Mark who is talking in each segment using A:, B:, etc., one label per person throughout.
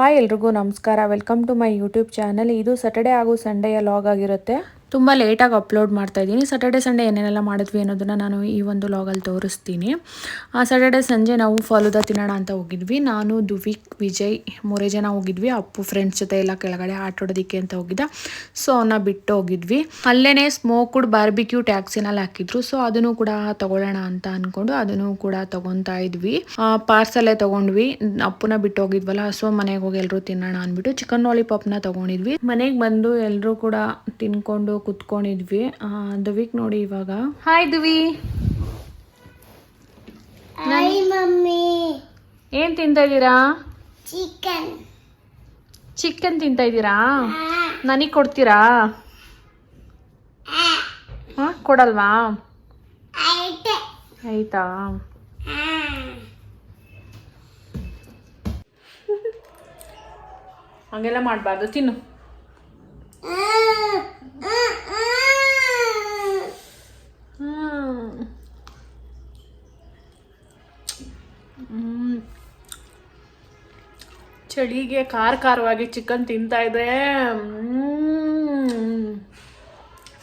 A: Hi ಎಲ್ರಿಗೂ ನಮಸ್ಕಾರ. Welcome to my YouTube channel ಇದು ಸ್ಯಾಟರ್ಡೆ ಹಾಗೂ ಸಂಡೆಯ ಲಾಗ್ ಆಗಿರುತ್ತೆ. ತುಂಬ ಲೇಟಾಗಿ ಅಪ್ಲೋಡ್ ಮಾಡ್ತಾ ಇದ್ದೀನಿ. ಸ್ಯಾಟರ್ಡೆ ಸಂಡೇ ಏನೇನೆಲ್ಲ ಮಾಡಿದ್ವಿ ಅನ್ನೋದನ್ನು ನಾನು ಈ ಒಂದು ಲಾಗಲ್ಲಿ ತೋರಿಸ್ತೀನಿ. ಆ ಸ್ಯಾಟರ್ಡೆ ಸಂಜೆ ನಾವು ಫಾಲೋದ ತಿನ್ನೋಣ ಅಂತ ಹೋಗಿದ್ವಿ. ನಾನು, ದುವಿಕ್, ವಿಜಯ್ ಮೂರೇ ಜನ ಹೋಗಿದ್ವಿ. ಅಪ್ಪು ಫ್ರೆಂಡ್ಸ್ ಜೊತೆ ಎಲ್ಲ ಕೆಳಗಡೆ ಆಟೋಡೋದಕ್ಕೆ ಅಂತ ಹೋಗಿದ್ದ. ಸೊ ಅವನ್ನ ಬಿಟ್ಟು ಹೋಗಿದ್ವಿ. ಅಲ್ಲೇ ಸ್ಮೋಕ್ಡ್ ಬಾರ್ಬಿಕ್ಯೂ ಟ್ಯಾಕ್ಸಿನಲ್ಲಿ ಹಾಕಿದ್ರು. ಸೊ ಅದನ್ನು ಕೂಡ ತಗೊಳ್ಳೋಣ ಅಂತ ಅಂದ್ಕೊಂಡು ಅದನ್ನು ಕೂಡ ತಗೊತಾ ಇದ್ವಿ. ಪಾರ್ಸಲ್ಲೇ ತಗೊಂಡ್ವಿ. ಅಪ್ಪನ ಬಿಟ್ಟು ಹೋಗಿದ್ವಲ್ಲ ಸೊ ಮನೆಗೆ ಹೋಗಿ ಎಲ್ಲರೂ ತಿನ್ನೋಣ ಅಂದ್ಬಿಟ್ಟು ಚಿಕನ್ ಲಾಲಿಪಾಪ್ನ ತೊಗೊಂಡಿದ್ವಿ. ಮನೆಗೆ ಬಂದು ಎಲ್ಲರೂ ಕೂಡ ತಿನ್ಕೊಂಡು ಕುತ್ಕೊಂಡಿದ್ವಿ. ದವಿಕ್ ನೋಡಿ ಇವಾಗ. ಹಾಯ್ ದುವಿ.
B: ಮಮ್ಮಿ.
A: ಏನ್ ತಿಂತಾ ಇದ್ದೀರಾ?
B: ಚಿಕನ್
A: ಚಿಕನ್ ತಿಂತಾ ಇದ್ದೀರಾ? ನನಗೆ ಕೊಡ್ತೀರಾ? ಹಾ. ಕೊಡಲ್ವಾ?
B: ಆಯ್ತೆ.
A: ಆಯ್ತಾ? ಹಂಗೆಲ್ಲ ಮಾಡಬಾರ್ದು ತಿನ್ನು. ಚಳಿಗೆ ಖಾರ ಖಾರವಾಗಿ ಚಿಕನ್ ತಿಂತಾ ಇದೆ.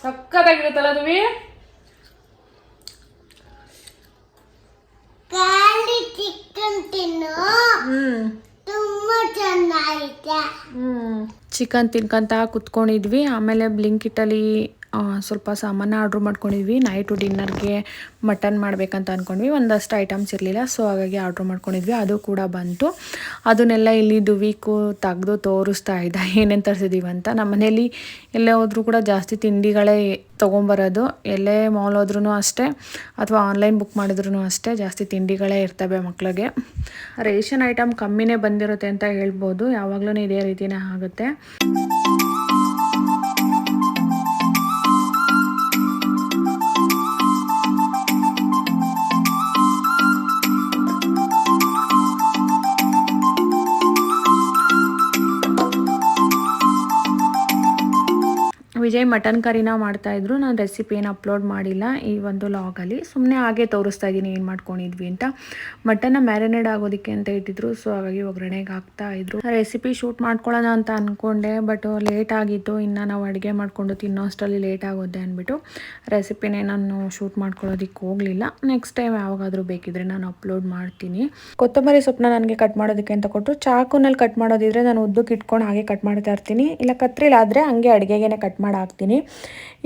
A: ಸಕ್ಕತ್ತಾಗಿರುತ್ತಲ್ಲ ದುವಿ
B: ಖಾಲಿ ಚಿಕನ್ ತಿನ್ನು.
A: ಹ್ಮ್.
B: ತುಂಬಾ ಚೆನ್ನಾಗಿದೆ.
A: ಚಿಕನ್ ತಿನ್ಕೊಂತ ಕುತ್ಕೊಂಡಿದ್ವಿ ಆಮೇಲೆ ಬ್ಲಿಂಕಿಟಲ್ಲಿ ಸ್ವಲ್ಪ ಸಾಮಾನು ಆರ್ಡ್ರ್ ಮಾಡ್ಕೊಂಡಿದ್ವಿ. ನೈಟು ಡಿನ್ನರ್ಗೆ ಮಟನ್ ಮಾಡಬೇಕಂತ ಅಂದ್ಕೊಂಡ್ವಿ ಒಂದಷ್ಟು ಐಟಮ್ಸ್ ಇರಲಿಲ್ಲ ಸೊ ಹಾಗಾಗಿ ಆರ್ಡ್ರ್ ಮಾಡ್ಕೊಂಡಿದ್ವಿ. ಅದು ಕೂಡ ಬಂತು. ಅದನ್ನೆಲ್ಲ ಇಲ್ಲಿ ದುವೀಕು ತೆಗೆದು ತೋರಿಸ್ತಾ ಇದ್ದ. ಏನೇನು ತರಿಸಿದ್ದೀವಿ ಅಂತ. ನಮ್ಮ ಮನೇಲಿ ಎಲ್ಲೇ ಹೋದರೂ ಕೂಡ ಜಾಸ್ತಿ ತಿಂಡಿಗಳೇ ತೊಗೊಂಬರೋದು. ಎಲ್ಲೇ ಮಾಲ್ ಹೋದ್ರೂ ಅಷ್ಟೇ, ಅಥವಾ ಆನ್ಲೈನ್ ಬುಕ್ ಮಾಡಿದ್ರು ಅಷ್ಟೇ ಜಾಸ್ತಿ ತಿಂಡಿಗಳೇ ಇರ್ತವೆ ಮಕ್ಕಳಿಗೆ ರೇಷನ್ ಐಟಮ್ ಕಮ್ಮಿನೇ ಬಂದಿರುತ್ತೆ ಅಂತ ಹೇಳ್ಬೋದು. ಯಾವಾಗಲೂ ಇದೇ ರೀತಿನೇ ಆಗುತ್ತೆ. ಮಟನ್ ಕರಿನ ಮಾಡ್ತಾಯಿದ್ರು ನಾನು ರೆಸಿಪಿ ಏನು ಅಪ್ಲೋಡ್ ಮಾಡಿಲ್ಲ ಈ ಒಂದು ಲಾಗಲ್ಲಿ ಸುಮ್ಮನೆ ಹಾಗೆ ತೋರಿಸ್ತಾ ಇದ್ದೀನಿ ಏನು ಮಾಡ್ಕೊಂಡಿದ್ವಿ ಅಂತ. ಮಟನ್ನ ಮ್ಯಾರಿನೇಡ್ ಆಗೋದಕ್ಕೆ ಅಂತ ಇಟ್ಟಿದ್ರು. ಸೊ ಹಾಗಾಗಿ ಒಗ್ಗರಣೆಗೆ ಹಾಕ್ತಾ ಇದ್ರು. ರೆಸಿಪಿ ಶೂಟ್ ಮಾಡ್ಕೊಳ್ಳೋಣ ಅಂತ ಅಂದ್ಕೊಂಡೆ ಬಟ್ ಲೇಟ್ ಆಗಿತ್ತು. ಇನ್ನು ನಾವು ಅಡುಗೆ ಮಾಡಿಕೊಂಡು ತಿನ್ನೋ ಅಷ್ಟರಲ್ಲಿ ಲೇಟ್ ಆಗೋದೆ ಅಂದ್ಬಿಟ್ಟು ರೆಸಿಪಿನೇ ನಾನು ಶೂಟ್ ಮಾಡ್ಕೊಳ್ಳೋದಕ್ಕೆ ಹೋಗಲಿಲ್ಲ. ನೆಕ್ಸ್ಟ್ ಟೈಮ್ ಯಾವಾಗಾದರೂ ಬೇಕಿದ್ರೆ ನಾನು ಅಪ್ಲೋಡ್ ಮಾಡ್ತೀನಿ. ಕೊತ್ತಂಬರಿ ಸೊಪ್ಪನ್ನ ನನಗೆ ಕಟ್ ಮಾಡೋದಕ್ಕೆ ಅಂತ ಕೊಟ್ಟರು ಚಾಕುನಲ್ಲಿ ಕಟ್ ಮಾಡೋದಿದ್ರೆ ನಾನು ಉದ್ದಕ್ಕೆ ಇಟ್ಕೊಂಡು ಹಾಗೆ ಕಟ್ ಮಾಡ್ತಾ ಇರ್ತೀನಿ. ಇಲ್ಲ ಕತ್ರಿಲಾದರೆ ಹಂಗೆ ಅಡುಗೆಗೆ ಕಟ್ ಮಾಡಿ ಹಾಕ್ತೀನಿ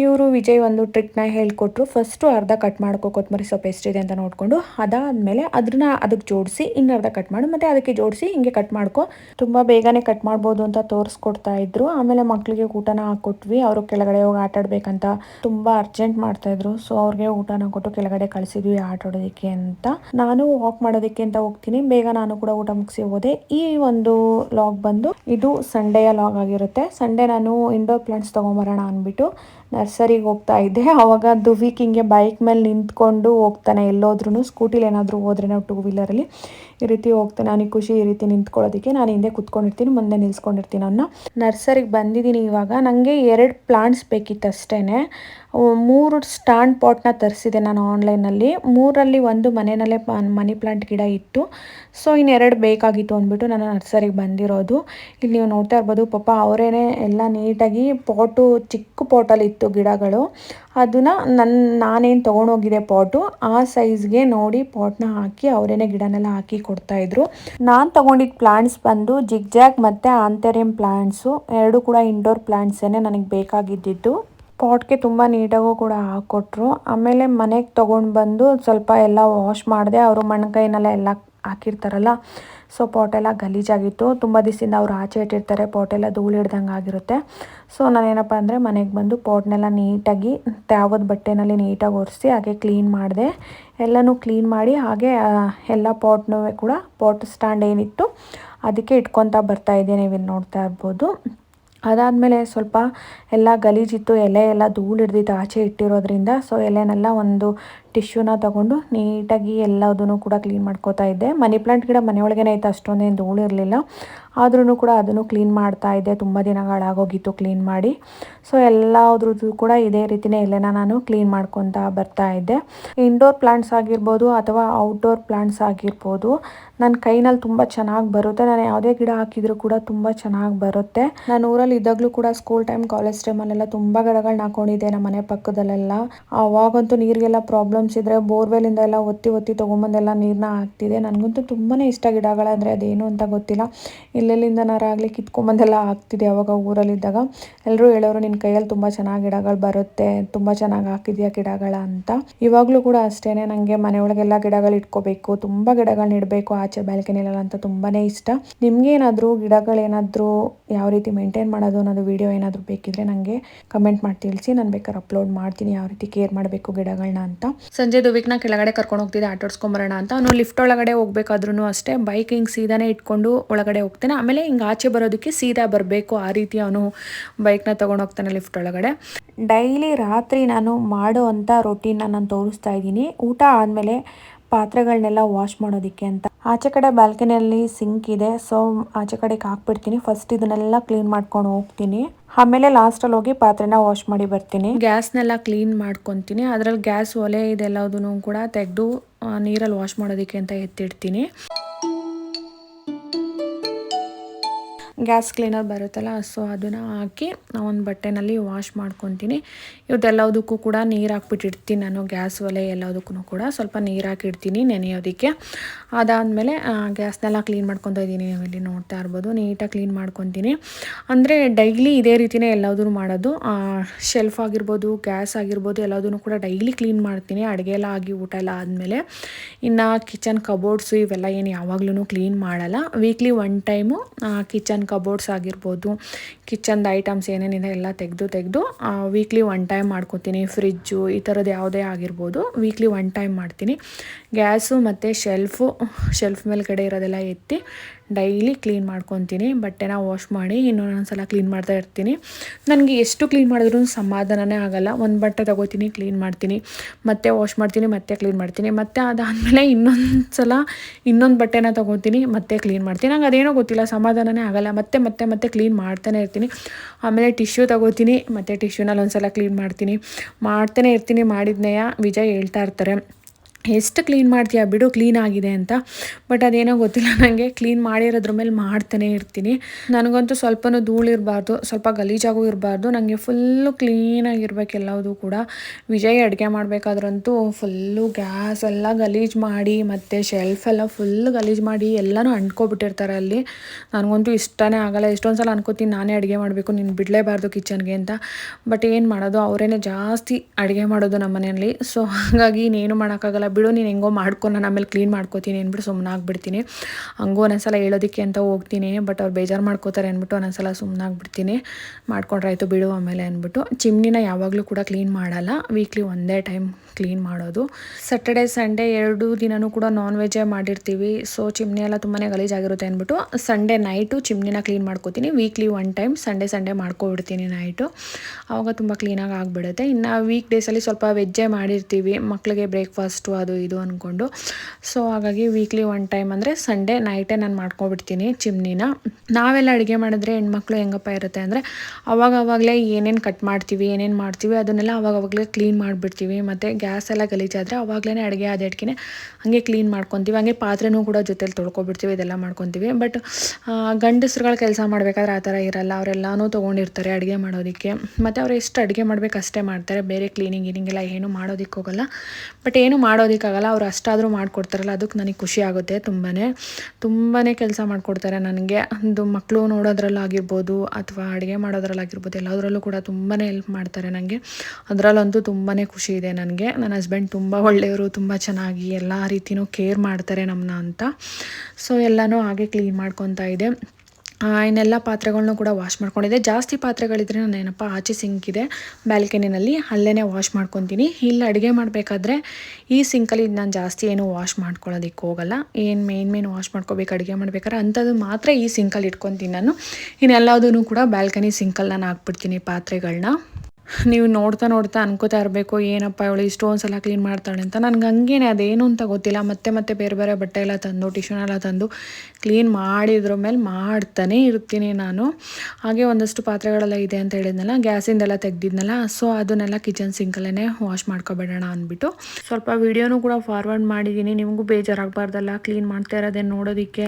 A: ಇವರು ವಿಜಯ್ ಒಂದು ಟ್ರಿಕ್ನ ಹೇಳ್ಕೊಟ್ರು. ಫಸ್ಟು ಅರ್ಧ ಕಟ್ ಮಾಡ್ಕೊ ಕೊತ್ತಂಬರಿ ಸೊಪ್ಪು ಎಷ್ಟಿದೆ ಅಂತ ನೋಡಿಕೊಂಡು ಅದಾದಮೇಲೆ ಅದನ್ನ ಅದಕ್ಕೆ ಜೋಡಿಸಿ ಇನ್ನು ಅರ್ಧ ಕಟ್ ಮಾಡು. ಮತ್ತು ಅದಕ್ಕೆ ಜೋಡಿಸಿ ಹಿಂಗೆ ಕಟ್ ಮಾಡ್ಕೊ. ತುಂಬ ಬೇಗನೆ ಕಟ್ ಮಾಡ್ಬೋದು ಅಂತ ತೋರಿಸ್ಕೊಡ್ತಾ ಇದ್ರು. ಆಮೇಲೆ ಮಕ್ಕಳಿಗೆ ಊಟನ ಹಾಕ್ಕೊಟ್ವಿ ಅವರು ಕೆಳಗಡೆ ಹೋಗಿ ಆಟ ಆಡ್ಬೇಕಂತ ತುಂಬ ಅರ್ಜೆಂಟ್ ಮಾಡ್ತಾಯಿದ್ರು ಸೊ ಅವ್ರಿಗೆ ಊಟನ ಕೊಟ್ಟು ಕೆಳಗಡೆ ಕಳಿಸಿದ್ವಿ ಆಟ ಆಡೋದಕ್ಕೆ ಅಂತ. ನಾನು ವಾಕ್ ಮಾಡೋದಕ್ಕೆ ಅಂತ ಹೋಗ್ತೀನಿ. ಬೇಗ ನಾನು ಕೂಡ ಊಟ ಮುಗಿಸಿ ಹೋದೆ. ಈ ಒಂದು ಲಾಗ್ ಬಂದು ಇದು ಸಂಡೆಯ ಲಾಗ್ ಆಗಿರುತ್ತೆ. ಸಂಡೇ ನಾನು ಇಂಡೋರ್ ಪ್ಲಾಂಟ್ಸ್ ತೊಗೊಂಬರೋಣ ಅಂದ್ಬಿಟ್ಟು ಅಂದ್ಬಿಟ್ಟು ನರ್ಸರಿಗೆ ಹೋಗ್ತಾ ಇದ್ದೆ. ಅವಾಗ ದುವಿಕ್ ಹಿಂಗೆ ಬೈಕ್ ಮೇಲೆ ನಿಂತ್ಕೊಂಡು ಹೋಗ್ತಾನೆ. ಎಲ್ಲೋದ್ರೂ ಸ್ಕೂಟಿಲಿ ಏನಾದರೂ ಹೋದ್ರೆ ನಾವು ಟೂ ವೀಲರಲ್ಲಿ ಈ ರೀತಿ ಹೋಗ್ತಾನೆ. ಅವನಿಗೆ ಖುಷಿ ಈ ರೀತಿ ನಿಂತ್ಕೊಳ್ಳೋದಕ್ಕೆ. ನಾನು ಹಿಂದೆ ಕುತ್ಕೊಂಡಿರ್ತೀನಿ, ಮುಂದೆ ನಿಲ್ಸ್ಕೊಂಡಿರ್ತೀನಿ ಅವನ್ನ ನರ್ಸರಿಗೆ ಬಂದಿದ್ದೀನಿ ಇವಾಗ. ನನಗೆ ಎರಡು ಪ್ಲಾಂಟ್ಸ್ ಬೇಕಿತ್ತು ಅಷ್ಟೇ ಮೂರು ಸ್ಟ್ಯಾಂಡ್ ಪಾಟ್ನ ತರಿಸಿದೆ ನಾನು ಆನ್ಲೈನಲ್ಲಿ ಮೂರಲ್ಲಿ ಒಂದು ಮನೆಯಲ್ಲೇ ಮನಿ ಪ್ಲಾಂಟ್ ಗಿಡ ಇತ್ತು ಸೊ ಇನ್ನೆರಡು ಬೇಕಾಗಿತ್ತು ಅಂದ್ಬಿಟ್ಟು ನಾನು ನರ್ಸರಿಗೆ ಬಂದಿರೋದು. ಇಲ್ಲಿ ನೀವು ನೋಡ್ತಾ ಇರ್ಬೋದು, ಪಾಪ ಅವರೇನೆ ಎಲ್ಲ ನೀಟಾಗಿ ಪಾಟು ಚಿಕ್ಕ ಪಾಟಲ್ಲಿ ಇತ್ತು. ಗಿಡಗಳು. ಅದನ್ನು ನನ್ನ ನಾನೇನು ತೊಗೊಂಡೋಗಿದೆ ಪಾಟು, ಆ ಸೈಜ್ಗೆ ನೋಡಿ ಪಾಟ್ನ ಹಾಕಿ ಅವರೇನೆ ಗಿಡನೆಲ್ಲ ಹಾಕಿ ಕೊಡ್ತಾಯಿದ್ರು ನಾನು ತೊಗೊಂಡಿದ್ದ ಪ್ಲಾಂಟ್ಸ್ ಬಂದು ಜಿಗ್ಜ್ಯಾಗ್ ಮತ್ತು ಆಂಥೆರಿಯಂ ಪ್ಲ್ಯಾಂಟ್ಸು ಎರಡು ಕೂಡ ಇಂಡೋರ್ ಪ್ಲಾಂಟ್ಸೇ ನನಗೆ ಬೇಕಾಗಿದ್ದಿದ್ದು. ಪಾಟ್ಗೆ ತುಂಬ ನೀಟಾಗೂ ಕೂಡ ಹಾಕ್ಕೊಟ್ರು ಆಮೇಲೆ ಮನೆಗೆ ತೊಗೊಂಡು ಬಂದು ಸ್ವಲ್ಪ ಎಲ್ಲ ವಾಶ್ ಮಾಡಿದೆ, ಅವರು ಮಣ್ಕೈನೆಲ್ಲ ಎಲ್ಲ ಹಾಕಿರ್ತಾರಲ್ಲ ಸೊ ಪಾಟೆಲ್ಲ ಗಲೀಜಾಗಿತ್ತು. ತುಂಬ ದಿವಸದಿಂದ ಅವ್ರು ಆಚೆ ಇಟ್ಟಿರ್ತಾರೆ ಪಾಟೆಲ್ಲ ಧೂಳು ಹಿಡ್ದಂಗೆ ಆಗಿರುತ್ತೆ. ಸೊ ನಾನೇನಪ್ಪ ಅಂದರೆ ಮನೆಗೆ ಬಂದು ಪಾಟ್ನೆಲ್ಲ ನೀಟಾಗಿ ತ್ಯಾವದ ಬಟ್ಟೆನಲ್ಲಿ ನೀಟಾಗಿ ಒರೆಸಿ, ಹಾಗೆ ಕ್ಲೀನ್ ಮಾಡಿದೆ. ಎಲ್ಲನೂ ಕ್ಲೀನ್ ಮಾಡಿ, ಹಾಗೆ ಎಲ್ಲ ಪಾಟ್ನೂ ಕೂಡ ಪಾಟ್ ಸ್ಟ್ಯಾಂಡ್ ಏನಿತ್ತು, ಅದಕ್ಕೆ ಇಟ್ಕೊತಾ ಬರ್ತಾ ಇದ್ದೆ ನೀವು ಇಲ್ಲಿ ನೋಡ್ತಾ ಇರ್ಬೋದು. ಅದಾದಮೇಲೆ ಸ್ವಲ್ಪ ಎಲ್ಲ ಗಲೀಜಿತ್ತು, ಎಲೆ ಎಲ್ಲ ಧೂಳು ಹಿಡ್ದಿತ್ತು ಆಚೆ ಇಟ್ಟಿರೋದ್ರಿಂದ. ಸೊ ಎಲೆನೆಲ್ಲ ಒಂದು ಟಿಶ್ಯೂನ ತಗೊಂಡು ನೀಟಾಗಿ ಎಲ್ಲದನ್ನು ಕೂಡ ಕ್ಲೀನ್ ಮಾಡ್ಕೋತಾ ಇದ್ದೆ. ಮನಿ ಪ್ಲಾಂಟ್ ಗಿಡ ಮನೆಯೊಳಗೇನೆ ಇತ್ತು ಅಷ್ಟೊಂದೇನು ಧೂಳು ಇರಲಿಲ್ಲ ಆದ್ರೂ ಕೂಡ ಅದನ್ನು ಕ್ಲೀನ್ ಮಾಡ್ತಾ ಇದ್ದೆ. ತುಂಬ ದಿನಗಳಾಗೋಗಿತ್ತು ಕ್ಲೀನ್ ಮಾಡಿ. ಸೊ ಎಲ್ಲದ್ರದ್ದು ಕೂಡ ಇದೇ ರೀತಿನೇ ಎಲ್ಲನ ನಾನು ಕ್ಲೀನ್ ಮಾಡ್ಕೊತಾ ಬರ್ತಾ ಇದ್ದೆ. ಇಂಡೋರ್ ಪ್ಲಾಂಟ್ಸ್ ಆಗಿರ್ಬೋದು ಅಥವಾ ಔಟ್ಡೋರ್ ಪ್ಲಾಂಟ್ಸ್ ಆಗಿರ್ಬೋದು ನನ್ನ ಕೈನಲ್ಲಿ ತುಂಬ ಚೆನ್ನಾಗಿ ಬರುತ್ತೆ. ನಾನು ಯಾವುದೇ ಗಿಡ ಹಾಕಿದ್ರು ಕೂಡ ತುಂಬ ಚೆನ್ನಾಗಿ ಬರುತ್ತೆ. ನಾನು ಊರಲ್ಲಿ ಇದ್ದಾಗಲೂ ಕೂಡ ಸ್ಕೂಲ್ ಟೈಮ್ ಕಾಲೇಜ್ ಟೈಮಲ್ಲೆಲ್ಲ ತುಂಬ ಗಿಡಗಳನ್ನ ಹಾಕೊಂಡಿದ್ದೆ ನಮ್ಮ ಮನೆ ಪಕ್ಕದಲ್ಲೆಲ್ಲ. ಅವಾಗಂತೂ ನೀರಿಗೆಲ್ಲ ಪ್ರಾಬ್ಲಮ್ಸ್ ಇದ್ದರೆ ಬೋರ್ವೆಲಿಂದ ಎಲ್ಲ ಒತ್ತಿ ಒತ್ತಿ ತೊಗೊಂಬಂದೆಲ್ಲ ನೀರನ್ನ ಹಾಕ್ತಿದೆ ನನಗಂತೂ ತುಂಬಾ ಇಷ್ಟ ಗಿಡಗಳಂದರೆ ಅದೇನು ಅಂತ ಗೊತ್ತಿಲ್ಲ. ಎಲ್ಲೆಲ್ಲಿಂದನಾರಾಗಲಿ ಕಿತ್ಕೊಂಬಂದೆಲ್ಲ ಹಾಕ್ತಿದ್ದೆ ಅವಾಗ ಊರಲ್ಲಿದ್ದಾಗ. ಎಲ್ಲರೂ ಹೇಳೋರು ನಿನ್ನ ಕೈಯಲ್ಲಿ ತುಂಬ ಚೆನ್ನಾಗಿ ಗಿಡಗಳು ಬರುತ್ತೆ, ತುಂಬ ಚೆನ್ನಾಗಿ ಹಾಕಿದ್ಯಾ ಗಿಡಗಳ? ಅಂತ. ಇವಾಗಲೂ ಕೂಡ ಅಷ್ಟೇ ನನಗೆ ಮನೆಯೊಳಗೆಲ್ಲ ಗಿಡಗಳು ಇಟ್ಕೋಬೇಕು, ತುಂಬ ಗಿಡಗಳನ್ನ ಇಡಬೇಕು ಆಚೆ ಬ್ಯಾಲ್ಕನಿಲೆಲ್ಲ ಅಂತ ತುಂಬಾ ಇಷ್ಟ. ನಿಮಗೇನಾದರೂ ಗಿಡಗಳೇನಾದರೂ ಯಾವ ರೀತಿ ಮೇಂಟೈನ್ ಮಾಡೋದು ಅನ್ನೋದು ವಿಡಿಯೋ ಏನಾದರೂ ಬೇಕಿದ್ರೆ ನನಗೆ ಕಮೆಂಟ್ ಮಾಡಿ ತಿಳಿಸಿ. ನಾನು ಬೇಕಾದ್ರೆ ಅಪ್ಲೋಡ್ ಮಾಡ್ತೀನಿ, ಯಾವ ರೀತಿ ಕೇರ್ ಮಾಡಬೇಕು ಗಿಡಗಳನ್ನ ಅಂತ. ಸಂಜೆ ದುವಿಕ್ನ ಕೆಳಗಡೆ ಕರ್ಕೊಂಡು ಹೋಗ್ತಿದ್ದೆ ಆಟಾಡ್ಸ್ಕೊಂಬರೋಣ ಅಂತ. ಅವನು ಲಿಫ್ಟ್ ಒಳಗಡೆ ಹೋಗ್ಬೇಕಾದ್ರೂ ಅಷ್ಟೇ ಬೈಕ್ ಹಿಂಗೆ ಸೀದಾನೇ ಇಟ್ಕೊಂಡು ಒಳಗಡೆ ಹೋಗ್ತಾನೆ. ಆಮೇಲೆ ಹಿಂಗೆ ಆಚೆ ಬರೋದಕ್ಕೆ ಸೀದಾ ಬರಬೇಕು. ಆ ರೀತಿ ಅವನು ಬೈಕ್ನ ತೊಗೊಂಡು ಹೋಗ್ತಾನೆ ಲಿಫ್ಟ್ ಒಳಗಡೆ. ಡೈಲಿ ರಾತ್ರಿ ನಾನು ಮಾಡೋ ಅಂಥ ರೊಟೀನ್ನ ನಾನು ತೋರಿಸ್ತಾ ಇದ್ದೀನಿ. ಊಟ ಆದಮೇಲೆ ಪಾತ್ರೆಗಳನ್ನೆಲ್ಲ ವಾಶ್ ಮಾಡೋದಕ್ಕೆ ಅಂತ. ಆಚೆ ಕಡೆ ಬಾಲ್ಕನಿಯಲ್ಲಿ ಸಿಂಕ್ ಇದೆ. ಸೊ ಆಚೆ ಕಡೆಗೆ ಹಾಕ್ಬಿಡ್ತೀನಿ. ಫಸ್ಟ್ ಇದನ್ನೆಲ್ಲ ಕ್ಲೀನ್ ಮಾಡ್ಕೊಂಡು ಹೋಗ್ತೀನಿ. ಆಮೇಲೆ ಲಾಸ್ಟಲ್ಲಿ ಹೋಗಿ ಪಾತ್ರೆನ ವಾಶ್ ಮಾಡಿ ಬರ್ತೀನಿ. ಗ್ಯಾಸ್ನೆಲ್ಲ ಕ್ಲೀನ್ ಮಾಡ್ಕೊತೀನಿ. ಅದರಲ್ಲಿ ಗ್ಯಾಸ್ ಒಲೆ ಇದೆಲ್ಲದನ್ನು ಕೂಡ ತೆಗೆದು ನೀರಲ್ಲಿ ವಾಶ್ ಮಾಡೋದಕ್ಕೆ ಅಂತ ಎತ್ತಿಡ್ತೀನಿ. ಗ್ಯಾಸ್ ಕ್ಲೀನರ್ ಬರುತ್ತಲ್ಲ, ಸೊ ಅದನ್ನು ಹಾಕಿ ಒಂದು ಬಟ್ಟೆನಲ್ಲಿ ವಾಶ್ ಮಾಡ್ಕೊತೀನಿ. ಇವತ್ತೆಲ್ಲದಕ್ಕೂ ಕೂಡ ನೀರು ಹಾಕ್ಬಿಟ್ಟಿರ್ತೀನಿ ನಾನು ಗ್ಯಾಸ್ ಒಲೆ ಎಲ್ಲದಕ್ಕೂ ಕೂಡ. ಸ್ವಲ್ಪ ನೀರು ಹಾಕಿಡ್ತೀನಿ ನೆನೆಯೋದಕ್ಕೆ. ಅದಾದಮೇಲೆ ಗ್ಯಾಸ್ನೆಲ್ಲ ಕ್ಲೀನ್ ಮಾಡ್ಕೊತಾ ಇದ್ದೀನಿ ನೀವು ಇಲ್ಲಿ ನೋಡ್ತಾ ಇರ್ಬೋದು. ನೀಟಾಗಿ ಕ್ಲೀನ್ ಮಾಡ್ಕೊತೀನಿ. ಅಂದರೆ ಡೈಲಿ ಇದೇ ರೀತಿಯೇ ಎಲ್ಲದೂ ಮಾಡೋದು. ಶೆಲ್ಫ್ ಆಗಿರ್ಬೋದು, ಗ್ಯಾಸ್ ಆಗಿರ್ಬೋದು ಎಲ್ಲದೂ ಕೂಡ ಡೈಲಿ ಕ್ಲೀನ್ ಮಾಡ್ತೀನಿ. ಅಡುಗೆ ಎಲ್ಲ ಆಗಿ ಊಟ ಎಲ್ಲ ಆದಮೇಲೆ. ಇನ್ನು ಕಿಚನ್ ಕಬೋರ್ಡ್ಸು ಇವೆಲ್ಲ ಏನು ಯಾವಾಗ್ಲೂ ಕ್ಲೀನ್ ಮಾಡಲ್ಲ. Weekly one time kitchen cupboards ಆಗಿರ್ಬೋದು ಕಿಚನ್ದು ಐಟಮ್ಸ್ ಏನೇನಿದೆ ಎಲ್ಲ ತೆಗೆದು ತೆಗೆದು ವೀಕ್ಲಿ ಒನ್ ಟೈಮ್ ಮಾಡ್ಕೊತೀನಿ. ಫ್ರಿಜ್ಜು ಈ ಥರದ್ದು ಯಾವುದೇ ಆಗಿರ್ಬೋದು ವೀಕ್ಲಿ ಒನ್ ಟೈಮ್ ಮಾಡ್ತೀನಿ. ಗ್ಯಾಸು ಮತ್ತು ಶೆಲ್ಫು ಶೆಲ್ಫ್ ಮೇಲ್ಗಡೆ ಇರೋದೆಲ್ಲ ಎತ್ತಿ ಡೈಲಿ ಕ್ಲೀನ್ ಮಾಡ್ಕೊತೀನಿ, ಬಟ್ಟೆನ ವಾಶ್ ಮಾಡಿ ಇನ್ನೊಂದೊಂದು ಸಲ ಕ್ಲೀನ್ ಮಾಡ್ತಾ ಇರ್ತೀನಿ. ನನಗೆ ಎಷ್ಟು ಕ್ಲೀನ್ ಮಾಡಿದ್ರೂ ಸಮಾಧಾನನೇ ಆಗಲ್ಲ. ಒಂದು ಬಟ್ಟೆ ತಗೋತೀನಿ, ಕ್ಲೀನ್ ಮಾಡ್ತೀನಿ. ಮತ್ತೆ ವಾಶ್ ಮಾಡ್ತೀನಿ, ಮತ್ತೆ ಕ್ಲೀನ್ ಮಾಡ್ತೀನಿ. ಮತ್ತೆ ಅದಾದಮೇಲೆ ಇನ್ನೊಂದು ಸಲ ಇನ್ನೊಂದು ಬಟ್ಟೆನ ತಗೋತೀನಿ, ಮತ್ತೆ ಕ್ಲೀನ್ ಮಾಡ್ತೀನಿ. ನಂಗೆ ಅದೇನೋ ಗೊತ್ತಿಲ್ಲ, ಸಮಾಧಾನನೇ ಆಗಲ್ಲ. ಮತ್ತೆ ಮತ್ತೆ ಮತ್ತೆ ಕ್ಲೀನ್ ಮಾಡ್ತಾನೆ ಇರ್ತೀನಿ. ಆಮೇಲೆ ಟಿಶ್ಯೂ ತಗೋತೀನಿ, ಮತ್ತು ಟಿಶ್ಯೂನಲ್ಲಿ ಒಂದು ಸಲ ಕ್ಲೀನ್ ಮಾಡ್ತೀನಿ. ಮಾಡ್ತಾನೆ ಇರ್ತೀನಿ, ಮಾಡಿದ್ನೆಯ ವಿಜಯ್ ಹೇಳ್ತಾ ಇರ್ತಾರೆ. ಎಷ್ಟು ಕ್ಲೀನ್ ಮಾಡ್ತೀಯಾ ಬಿಡು, ಕ್ಲೀನ್ ಆಗಿದೆ ಅಂತ. ಬಟ್ ಅದೇನೋ ಗೊತ್ತಿಲ್ಲ ನನಗೆ ಕ್ಲೀನ್ ಮಾಡಿರೋದ್ರ ಮೇಲೆ ಮಾಡ್ತಾನೆ ಇರ್ತೀನಿ. ನನಗಂತೂ ಸ್ವಲ್ಪನೂ ಧೂಳಿರಬಾರ್ದು ಸ್ವಲ್ಪ ಗಲೀಜಾಗೂ ಇರಬಾರ್ದು. ನನಗೆ ಫುಲ್ಲು ಕ್ಲೀನಾಗಿರ್ಬೇಕು ಎಲ್ಲವೂ ಕೂಡ. ವಿಜಯ್ ಅಡುಗೆ ಮಾಡಬೇಕಾದ್ರಂತೂ ಫುಲ್ಲು ಗ್ಯಾಸ್ ಎಲ್ಲ ಗಲೀಜು ಮಾಡಿ, ಮತ್ತು ಶೆಲ್ಫ್ ಎಲ್ಲ ಫುಲ್ ಗಲೀಜು ಮಾಡಿ ಎಲ್ಲನೂ ಅಂಟ್ಕೊಬಿಟ್ಟಿರ್ತಾರೆ ಅಲ್ಲಿ. ನನಗಂತೂ ಇಷ್ಟನೇ ಆಗಲ್ಲ. ಎಷ್ಟೊಂದು ಸಲ ಅನ್ಕೋತೀನಿ ನಾನೇ ಅಡುಗೆ ಮಾಡಬೇಕು, ನೀನು ಬಿಡಲೇಬಾರ್ದು ಕಿಚನ್ಗೆ ಅಂತ. ಬಟ್ ಏನು ಮಾಡೋದು, ಅವರೇನೆ ಜಾಸ್ತಿ ಅಡುಗೆ ಮಾಡೋದು ನಮ್ಮ ಮನೆಯಲ್ಲಿ ಸೊ ಹಾಗಾಗಿ ಇನ್ನೇನು ಮಾಡೋಕ್ಕಾಗಲ್ಲ. ಬಿಡು, ನೀನು ಹೆಂಗೋ ಮಾಡ್ಕೊ, ನಾನು ಆಮೇಲೆ ಕ್ಲೀನ್ ಮಾಡ್ಕೋತೀನಿ ಅಂದ್ಬಿಟ್ಟು ಸುಮ್ಮನೆ ಆಗ್ಬಿಡ್ತೀನಿ. ಹಂಗೂ ಒಂದೊಂದ್ಸಲ ಹೇಳೋದಕ್ಕೆ ಅಂತ ಹೋಗ್ತೀನಿ ಬಟ್ ಅವ್ರು ಬೇಜಾರು ಮಾಡ್ಕೋತಾರೆ ಅಂದ್ಬಿಟ್ಟು ಒಂದೊಂದ್ಸಲ ಸುಮ್ಮನೆ ಬಿಡ್ತೀನಿ ಮಾಡ್ಕೊಂಡ್ರಾಯ್ತು ಬಿಡು ಆಮೇಲೆ ಅಂದ್ಬಿಟ್ಟು, ಚಿಮ್ನಿನ ಯಾವಾಗಲೂ ಕೂಡ ಕ್ಲೀನ್ ಮಾಡಲ್ಲ ವೀಕ್ಲಿ ಒಂದೇ ಟೈಮ್ ಕ್ಲೀನ್ ಮಾಡೋದು. ಸ್ಯಾಟರ್ಡೆ ಸಂಡೇ ಎರಡು ದಿನವೂ ಕೂಡ ನಾನ್ ವೆಜ್ಜೇ ಮಾಡಿರ್ತೀವಿ. ಸೊ ಚಿಮ್ನಿ ಎಲ್ಲ ತುಂಬಾ ಗಲೀಜಾಗಿರುತ್ತೆ ಅಂದ್ಬಿಟ್ಟು ಸಂಡೇ ನೈಟು ಚಿಮ್ನಿನ ಕ್ಲೀನ್ ಮಾಡ್ಕೋತೀನಿ. Weekly one time Sunday Sunday ಮಾಡ್ಕೊಬಿಡ್ತೀನಿ night ಆವಾಗ ತುಂಬ ಕ್ಲೀನಾಗಿ ಆಗಿಬಿಡುತ್ತೆ. ಇನ್ನು ವೀಕ್ ಡೇಸಲ್ಲಿ ಸ್ವಲ್ಪ ವೆಜ್ಜೇ ಮಾಡಿರ್ತೀವಿ. ಮಕ್ಕಳಿಗೆ ಬ್ರೇಕ್ಫಾಸ್ಟು ಅದು ಇದು ಅಂದ್ಕೊಂಡು ಸೊ ಹಾಗಾಗಿ ವೀಕ್ಲಿ ಒನ್ ಟೈಮ್ ಅಂದರೆ ಸಂಡೇ ನೈಟೇ ನಾನು ಮಾಡ್ಕೊಬಿಡ್ತೀನಿ ಚಿಮ್ನಿನ ನಾವೆಲ್ಲ ಅಡುಗೆ ಮಾಡಿದ್ರೆ ಹೆಣ್ಮಕ್ಳು ಹೆಂಗಪ್ಪ ಇರುತ್ತೆ ಅಂದರೆ ಅವಾಗ ಅವಾಗಲೇ ಏನೇನು ಕಟ್ ಮಾಡ್ತೀವಿ, ಏನೇನು ಮಾಡ್ತೀವಿ ಅದನ್ನೆಲ್ಲ ಅವಾಗವಾಗಲೇ ಕ್ಲೀನ್ ಮಾಡಿಬಿಡ್ತೀವಿ. ಮತ್ತು ಗ್ಯಾಸ್ ಎಲ್ಲ ಗಲೀಜಾದರೆ ಅವಾಗಲೇ ಅಡುಗೆ ಆದಡ್ಕಿನೇ ಹಾಗೆ ಕ್ಲೀನ್ ಮಾಡ್ಕೊತೀವಿ. ಹಾಗೆ ಪಾತ್ರೆನೂ ಕೂಡ ಜೊತೆಲಿ ತೊಳ್ಕೊಬಿಡ್ತೀವಿ, ಇದೆಲ್ಲ ಮಾಡ್ಕೊತೀವಿ. ಬಟ್ ಗಂಡಸ್ರುಗಳು ಕೆಲಸ ಮಾಡಬೇಕಾದ್ರೆ ಆ ಥರ ಇರಲ್ಲ. ಅವರೆಲ್ಲನೂ ತೊಗೊಂಡಿರ್ತಾರೆ ಅಡುಗೆ ಮಾಡೋದಕ್ಕೆ. ಮತ್ತು ಅವ್ರು ಎಷ್ಟು ಅಡುಗೆ ಮಾಡ್ಬೇಕು ಅಷ್ಟೇ ಮಾಡ್ತಾರೆ. ಬೇರೆ ಕ್ಲೀನಿಂಗ್ ಗೀನಿಂಗ್ ಎಲ್ಲ ಏನೂ ಮಾಡೋದಕ್ಕೆ ಹೋಗಲ್ಲ. ಬಟ್ ಏನು ಮಾಡೋದಕ್ಕಾಗಲ್ಲ ಅವ್ರು ಅಷ್ಟಾದರೂ ಮಾಡಿಕೊಡ್ತಾರಲ್ಲ. ಅದಕ್ಕೆ ನನಗೆ ಖುಷಿ ಆಗುತ್ತೆ ತುಂಬಾ ತುಂಬಾ ಕೆಲಸ ಮಾಡಿಕೊಡ್ತಾರೆ ನನಗೆ. ಒಂದು ಮಕ್ಕಳು ನೋಡೋದ್ರಲ್ಲಾಗಿರ್ಬೋದು ಅಥವಾ ಅಡುಗೆ ಮಾಡೋದ್ರಲ್ಲಾಗಿರ್ಬೋದು ಎಲ್ಲದರಲ್ಲೂ ಕೂಡ ತುಂಬಾ ಹೆಲ್ಪ್ ಮಾಡ್ತಾರೆ ನನಗೆ ಅದರಲ್ಲಂತೂ ತುಂಬಾ ಖುಷಿ ಇದೆ ನನಗೆ. ನನ್ನ ಹಸ್ಬೆಂಡ್ ತುಂಬ ಒಳ್ಳೆಯವರು, ತುಂಬ ಚೆನ್ನಾಗಿ ಎಲ್ಲ ರೀತಿಯೂ ಕೇರ್ ಮಾಡ್ತಾರೆ ನಮ್ಮನ್ನ ಅಂತ. ಸೊ ಎಲ್ಲನೂ ಹಾಗೆ ಕ್ಲೀನ್ ಮಾಡ್ಕೊತಾ ಇದೆ. ಇನ್ನೆಲ್ಲ ಪಾತ್ರೆಗಳನ್ನೂ ಕೂಡ ವಾಶ್ ಮಾಡ್ಕೊಂಡಿದ್ದೆ. ಜಾಸ್ತಿ ಪಾತ್ರೆಗಳಿದ್ರೆ ನಾನು ಏನಪ್ಪ, ಆಚೆ ಸಿಂಕ್ ಇದೆ, ಬ್ಯಾಲ್ಕನಿನಲ್ಲಿ ಅಲ್ಲೇ ವಾಶ್ ಮಾಡ್ಕೊತೀನಿ. ಇಲ್ಲಿ, ಅಡುಗೆ ಮಾಡಬೇಕಾದ್ರೆ ಈ ಸಿಂಕಲ್ಲಿ ನಾನು ಜಾಸ್ತಿ ಏನು ವಾಶ್ ಮಾಡ್ಕೊಳ್ಳೋದಕ್ಕೆ ಹೋಗಲ್ಲ. ಏನು ಮೇನ್ ಮೇನ್ ವಾಶ್ ಮಾಡ್ಕೋಬೇಕು, ಅಡುಗೆ ಮಾಡ್ಬೇಕಾದ್ರೆ ಅಂಥದ್ದು ಮಾತ್ರ ಈ ಸಿಂಕಲ್ಲಿ ಇಟ್ಕೊತೀನಿ ನಾನು. ಇನ್ನೆಲ್ಲದೂ ಕೂಡ ಬ್ಯಾಲ್ಕನಿ ಸಿಂಕಲ್ಲಿ ನಾನು ಹಾಕ್ಬಿಡ್ತೀನಿ ಪಾತ್ರೆಗಳನ್ನ ನೀವು ನೋಡ್ತಾ ನೋಡ್ತಾ ಅನ್ಕೋತಾ ಇರಬೇಕು, ಏನಪ್ಪ ಇವಳು ಇಷ್ಟೊಂದು ಸಲ ಕ್ಲೀನ್ ಮಾಡ್ತಾಳೆ ಅಂತ. ನನಗೆ ಹಂಗೇನೆ, ಅದೇನು ಅಂತ ಗೊತ್ತಿಲ್ಲ. ಮತ್ತೆ ಮತ್ತೆ ಬೇರೆ ಬೇರೆ ಬಟ್ಟೆ ಎಲ್ಲ ತಂದು ಟಿಶ್ಯೂನೆಲ್ಲ ತಂದು ಕ್ಲೀನ್ ಮಾಡಿದ್ರ ಮೇಲೆ ಮಾಡ್ತಾನೆ ಇರ್ತೀನಿ ನಾನು. ಹಾಗೆ ಒಂದಷ್ಟು ಪಾತ್ರೆಗಳೆಲ್ಲ ಇದೆ ಅಂತ ಹೇಳಿದ್ನಲ್ಲ, ಗ್ಯಾಸಿಂದೆಲ್ಲ ತೆಗ್ದಿದ್ನಲ್ಲ ಸೊ ಅದನ್ನೆಲ್ಲ ಕಿಚನ್ ಸಿಂಕಲ್ಲೇ ವಾಶ್ ಮಾಡ್ಕೊಬೇಡೋಣ ಅಂದ್ಬಿಟ್ಟು. ಸ್ವಲ್ಪ ವೀಡಿಯೋನೂ ಕೂಡ ಫಾರ್ವರ್ಡ್ ಮಾಡಿದ್ದೀನಿ. ನಿಮಗೂ ಬೇಜಾರಾಗಬಾರ್ದಲ್ಲ ಕ್ಲೀನ್ ಮಾಡ್ತಾ ಇರೋದೇ ನೋಡೋದಕ್ಕೆ.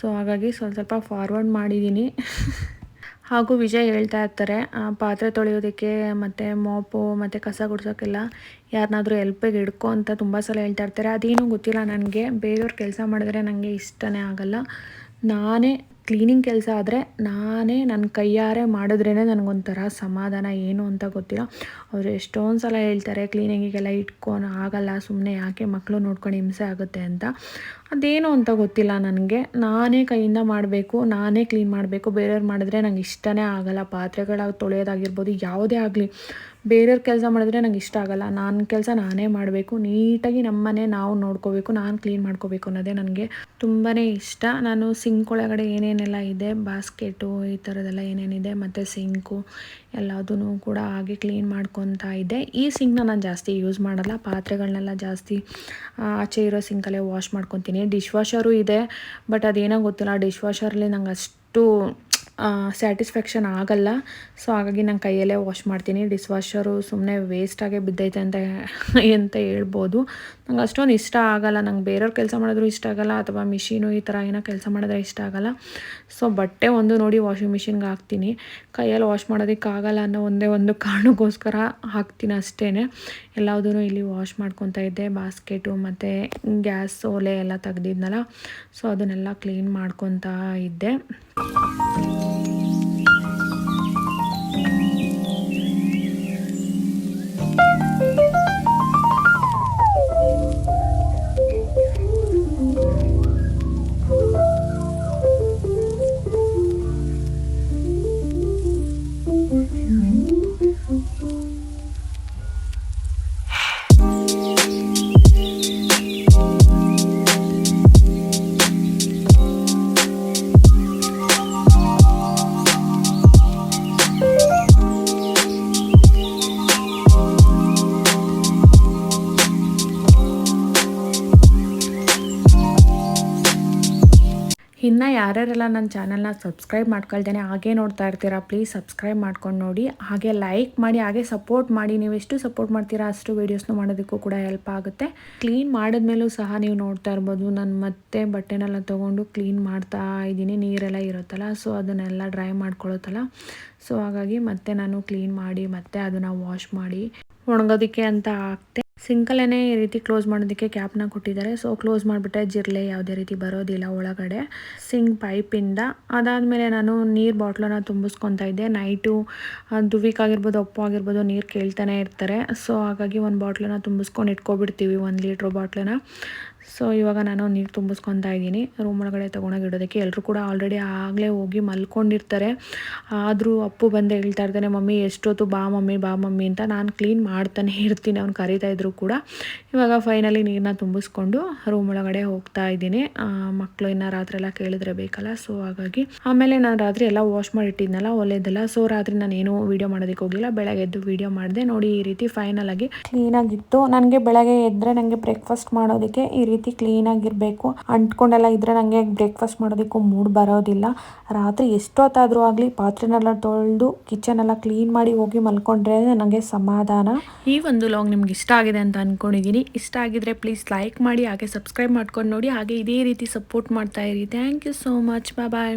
A: ಸೊ ಹಾಗಾಗಿ ಸ್ವಲ್ಪ ಸ್ವಲ್ಪ ಫಾರ್ವರ್ಡ್ ಮಾಡಿದ್ದೀನಿ. ಹಾಗೂ ವಿಜಯ್ ಹೇಳ್ತಾ ಇರ್ತಾರೆ ಪಾತ್ರೆ ತೊಳೆಯೋದಕ್ಕೆ ಮತ್ತು ಮೋಪು ಮತ್ತು ಕಸ ಗುಡ್ಸೋಕ್ಕೆಲ್ಲ ಯಾರನ್ನಾದರೂ ಎಲ್ಪಿಗೆ ಹಿಡ್ಕೊ ಅಂತ ತುಂಬ ಸಲ ಹೇಳ್ತಾ ಇರ್ತಾರೆ. ಅದೇನೂ ಗೊತ್ತಿಲ್ಲ ನನಗೆ. ಬೇರೆಯವ್ರ ಕೆಲಸ ಮಾಡಿದ್ರೆ ನನಗೆ ಇಷ್ಟನೇ ಆಗಲ್ಲ. ನಾನೇ ಕ್ಲೀನಿಂಗ್ ಕೆಲಸ ಆದರೆ ನಾನೇ ನನ್ನ ಕೈಯಾರೆ ಮಾಡಿದ್ರೇ ನನಗೊಂಥರ ಸಮಾಧಾನ ಏನು ಅಂತ ಗೊತ್ತಿಲ್ಲ. ಅವರು ಎಷ್ಟೊಂದು ಸಲ ಹೇಳ್ತಾರೆ ಕ್ಲೀನಿಂಗಿಗೆಲ್ಲ ಇಟ್ಕೊಂಡು ಆಗಲ್ಲ ಸುಮ್ಮನೆ ಯಾಕೆ ಮಕ್ಕಳು ನೋಡ್ಕೊಂಡು ಹಿಂಸೆ ಆಗುತ್ತೆ ಅಂತ. ಅದೇನು ಅಂತ ಗೊತ್ತಿಲ್ಲ ನನಗೆ. ನಾನೇ ಕೈಯಿಂದ ಮಾಡಬೇಕು, ನಾನೇ ಕ್ಲೀನ್ ಮಾಡಬೇಕು. ಬೇರೆಯವ್ರು ಮಾಡಿದ್ರೆ ನಂಗೆ ಇಷ್ಟನೇ ಆಗಲ್ಲ. ಪಾತ್ರೆಗಳ ತೊಳೆಯೋದಾಗಿರ್ಬೋದು, ಯಾವುದೇ ಆಗಲಿ. ಬೇರೆಯವ್ರ ಕೆಲಸ ಮಾಡಿದ್ರೆ ನಂಗೆ ಇಷ್ಟ ಆಗಲ್ಲ. ನನ್ನ ಕೆಲಸ ನಾನೇ ಮಾಡಬೇಕು. ನೀಟಾಗಿ ನಮ್ಮನೆ ನಾವು ನೋಡ್ಕೋಬೇಕು. ನಾನು ಕ್ಲೀನ್ ಮಾಡ್ಕೋಬೇಕು ಅನ್ನೋದೇ ನನಗೆ ತುಂಬಾ ಇಷ್ಟ. ನಾನು ಸಿಂಕ್ ಒಳಗಡೆ ಏನೇನೆಲ್ಲ ಇದೆ ಬಾಸ್ಕೆಟು ಈ ಥರದ್ದೆಲ್ಲ ಏನೇನಿದೆ, ಮತ್ತು ಸಿಂಕು ಎಲ್ಲದೂ ಕೂಡ ಹಾಗೆ ಕ್ಲೀನ್ ಮಾಡ್ಕೊತಾ ಇದ್ದೆ. ಈ ಸಿಂಕ್ನ ನಾನು ಜಾಸ್ತಿ ಯೂಸ್ ಮಾಡಲ್ಲ. ಪಾತ್ರೆಗಳನ್ನೆಲ್ಲ ಜಾಸ್ತಿ ಆಚೆ ಇರೋ ಸಿಂಕಲ್ಲೇ ವಾಶ್ ಮಾಡ್ಕೊತೀನಿ. ಡಿಶ್ ವಾಷರು ಇದೆ ಬಟ್ ಅದೇನೋ ಗೊತ್ತಿಲ್ಲ. ಡಿಶ್ ವಾಷರಲ್ಲಿ ನಂಗೆ ಅಷ್ಟು ಸ್ಯಾಟಿಸ್ಫ್ಯಾಕ್ಷನ್ ಆಗಲ್ಲ. ಸೊ ಹಾಗಾಗಿ ನಾನು ಕೈಯಲ್ಲೇ ವಾಶ್ ಮಾಡ್ತೀನಿ. ಡಿಸ್ ವಾಷರು ಸುಮ್ಮನೆ ವೇಸ್ಟಾಗೇ ಬಿದ್ದೈತೆ ಅಂತ ಅಂತ ಹೇಳ್ಬೋದು. ನಂಗೆ ಅಷ್ಟೊಂದು ಇಷ್ಟ ಆಗಲ್ಲ. ನಂಗೆ ಬೇರೆಯವ್ರ ಕೆಲಸ ಮಾಡಿದ್ರು ಇಷ್ಟ ಆಗಲ್ಲ. ಅಥವಾ ಮಿಷಿನು ಈ ಥರ ಏನೋ ಕೆಲಸ ಮಾಡಿದ್ರೆ ಇಷ್ಟ ಆಗಲ್ಲ. ಸೊ ಬಟ್ಟೆ ಒಂದು ನೋಡಿ ವಾಷಿಂಗ್ ಮಿಷಿನ್ಗೆ ಹಾಕ್ತೀನಿ. ಕೈಯಲ್ಲಿ ವಾಶ್ ಮಾಡೋದಕ್ಕಾಗಲ್ಲ ಅನ್ನೋ ಒಂದೇ ಒಂದು ಕಾರಣಕ್ಕೋಸ್ಕರ ಹಾಕ್ತೀನಿ ಅಷ್ಟೇ ಎಲ್ಲದೂ ಇಲ್ಲಿ ವಾಶ್ ಮಾಡ್ಕೊತಾ ಇದ್ದೆ. ಬಾಸ್ಕೆಟು ಮತ್ತು ಗ್ಯಾಸ್ ಒಲೆ ಎಲ್ಲ ತೆಗ್ದಿದ್ನಲ್ಲ. ಸೊ ಅದನ್ನೆಲ್ಲ ಕ್ಲೀನ್ ಮಾಡ್ಕೊತಾ ಇದ್ದೆ. ಯಾರ್ಯಾರೆಲ್ಲ ನನ್ನ ಚಾನಲ್ನ ಸಬ್ಸ್ಕ್ರೈಬ್ ಮಾಡ್ಕೊಳ್ತೇನೆ ಹಾಗೆ ನೋಡ್ತಾ ಇರ್ತೀರಾ ಪ್ಲೀಸ್ ಸಬ್ಸ್ಕ್ರೈಬ್ ಮಾಡ್ಕೊಂಡು ನೋಡಿ. ಹಾಗೆ ಲೈಕ್ ಮಾಡಿ, ಹಾಗೆ ಸಪೋರ್ಟ್ ಮಾಡಿ. ನೀವು ಎಷ್ಟು ಸಪೋರ್ಟ್ ಮಾಡ್ತೀರಾ ಅಷ್ಟು ವೀಡಿಯೋಸ್ನ ಮಾಡೋದಕ್ಕೂ ಕೂಡ ಹೆಲ್ಪ್ ಆಗುತ್ತೆ. ಕ್ಲೀನ್ ಮಾಡಿದ್ಮೇಲೂ ಸಹ ನೀವು ನೋಡ್ತಾ ಇರ್ಬೋದು. ನಾನು ಮತ್ತೆ ಬಟ್ಟೆನೆಲ್ಲ ತೊಗೊಂಡು ಕ್ಲೀನ್ ಮಾಡ್ತಾ ಇದ್ದೀನಿ. ನೀರೆಲ್ಲ ಇರುತ್ತಲ್ಲ ಸೊ ಅದನ್ನೆಲ್ಲ ಡ್ರೈ ಮಾಡ್ಕೊಳ್ಳುತ್ತಲ್ಲ. ಸೊ ಹಾಗಾಗಿ ಮತ್ತೆ ನಾನು ಕ್ಲೀನ್ ಮಾಡಿ, ಮತ್ತೆ ಅದನ್ನು ವಾಶ್ ಮಾಡಿ ಒಣಗೋದಕ್ಕೆ ಅಂತ ಹಾಕ್ತೆ ಸಿಂಕಲ್ಲೇ ಈ ರೀತಿ ಕ್ಲೋಸ್ ಮಾಡೋದಕ್ಕೆ ಕ್ಯಾಪ್ನ ಕೊಟ್ಟಿದ್ದಾರೆ. ಸೊ, ಕ್ಲೋಸ್ ಮಾಡಿಬಿಟ್ಟೆ, ಜಿರಲೆ ಯಾವುದೇ ರೀತಿ ಬರೋದಿಲ್ಲ ಒಳಗಡೆ. ಸಿಂಕ್ ಪೈಪಿಂದ, ಅದಾದಮೇಲೆ ನಾನು ನೀರು ಬಾಟ್ಲನ್ನ ತುಂಬಿಸ್ಕೊತಾ ಇದ್ದೆ. ನೈಟು ದುವಿಕಾಗಿರ್ಬೋದು ಅಪ್ಪು ಆಗಿರ್ಬೋದು, ನೀರು ಕೇಳ್ತಾನೆ ಇರ್ತಾರೆ. ಸೊ, ಹಾಗಾಗಿ ಒಂದು ಬಾಟ್ಲನ್ನ ತುಂಬಿಸ್ಕೊಂಡು ಇಟ್ಕೊಬಿಡ್ತೀವಿ, ಒಂದು ಲೀಟ್ರ್ ಬಾಟ್ಲನ್ನ. ಸೊ ಇವಾಗ ನಾನು ನೀರು ತುಂಬಿಸ್ಕೊತಾ ಇದ್ದೀನಿ. ರೂಮ್ ಒಳಗಡೆ ತೊಗೊಂಡೋಗಿ ಇಡೋದಕ್ಕೆ. ಎಲ್ಲರೂ ಕೂಡ ಆಲ್ರೆಡಿ ಆಗಲೇ ಹೋಗಿ ಮಲ್ಕೊಂಡಿರ್ತಾರೆ. ಆದರೂ ಅಪ್ಪು ಬಂದು ಹೇಳ್ತಾ ಇರ್ತಾನೆ, ಮಮ್ಮಿ, ಎಷ್ಟೊತ್ತು ಬಾ ಮಮ್ಮಿ ಬಾ ಮಮ್ಮಿ ಅಂತ ನಾನು ಕ್ಲೀನ್ ಮಾಡ್ತಾನೆ ಇರ್ತೀನಿ ಅವ್ನು ಕರೀತಾ ಇದ್ರು ಕೂಡ. ಇವಾಗ ಫೈನಲಿ ನೀರನ್ನ ತುಂಬಿಸ್ಕೊಂಡು ರೂಮ್ ಒಳಗಡೆ ಹೋಗ್ತಾ ಇದ್ದೀನಿ. ಮಕ್ಕಳು ಇನ್ನು ರಾತ್ರಿ ಎಲ್ಲ ಕೇಳಿದ್ರೆ ಬೇಕಲ್ಲ ಸೊ ಹಾಗಾಗಿ. ಆಮೇಲೆ ನಾನು ರಾತ್ರಿ ಎಲ್ಲ ವಾಶ್ ಮಾಡಿ ಇಟ್ಟಿದ್ನಲ್ಲ ಒಲೆದೆಲ್ಲ ಸೊ ರಾತ್ರಿ ನಾನು ಏನೂ ವೀಡಿಯೋ ಮಾಡೋದಕ್ಕೆ ಹೋಗಿಲ್ಲ ಬೆಳಗ್ಗೆ ಎದ್ದು ವೀಡಿಯೋ ಮಾಡಿದೆ. ನೋಡಿ ಈ ರೀತಿ ಫೈನಲ್ ಆಗಿ ಕ್ಲೀನಾಗಿತ್ತು ನನಗೆ ಬೆಳಗ್ಗೆ ಎದ್ದರೆ ನನಗೆ ಬ್ರೇಕ್ಫಾಸ್ಟ್ ಮಾಡೋದಕ್ಕೆ ಈ ರೀತಿ ಕ್ಲೀನಾಗಿರಬೇಕು ಅಂಟ್ಕೊಂಡೆಲ್ಲ ಇದ್ರೆ ನನಗೆ ಬ್ರೇಕ್ಫಾಸ್ಟ್ ಮಾಡೋದಕ್ಕೂ ಮೂಡ್ ಬರೋದಿಲ್ಲ. ರಾತ್ರಿ ಎಷ್ಟೊತ್ತಾದರೂ ಆಗಲಿ ಪಾತ್ರೆನೆಲ್ಲ ತೊಳೆದು ಕಿಚನ್ ಎಲ್ಲ ಕ್ಲೀನ್ ಮಾಡಿ ಹೋಗಿ ಮಲ್ಕೊಂಡ್ರೆ ನನಗೆ ಸಮಾಧಾನ. ಈ ಒಂದು ಲಾಗ್ ನಿಮ್ಗೆ ಇಷ್ಟ ಆಗಿದೆ ಅಂತ ಅಂದ್ಕೊಂಡಿದ್ದೀನಿ ಇಷ್ಟ ಆಗಿದ್ರೆ ಪ್ಲೀಸ್ ಲೈಕ್ ಮಾಡಿ, ಹಾಗೆ ಸಬ್ಸ್ಕ್ರೈಬ್ ಮಾಡ್ಕೊಂಡು ನೋಡಿ. ಹಾಗೆ ಇದೇ ರೀತಿ ಸಪೋರ್ಟ್ ಮಾಡ್ತಾ ಇರಿ. Thank you so much bye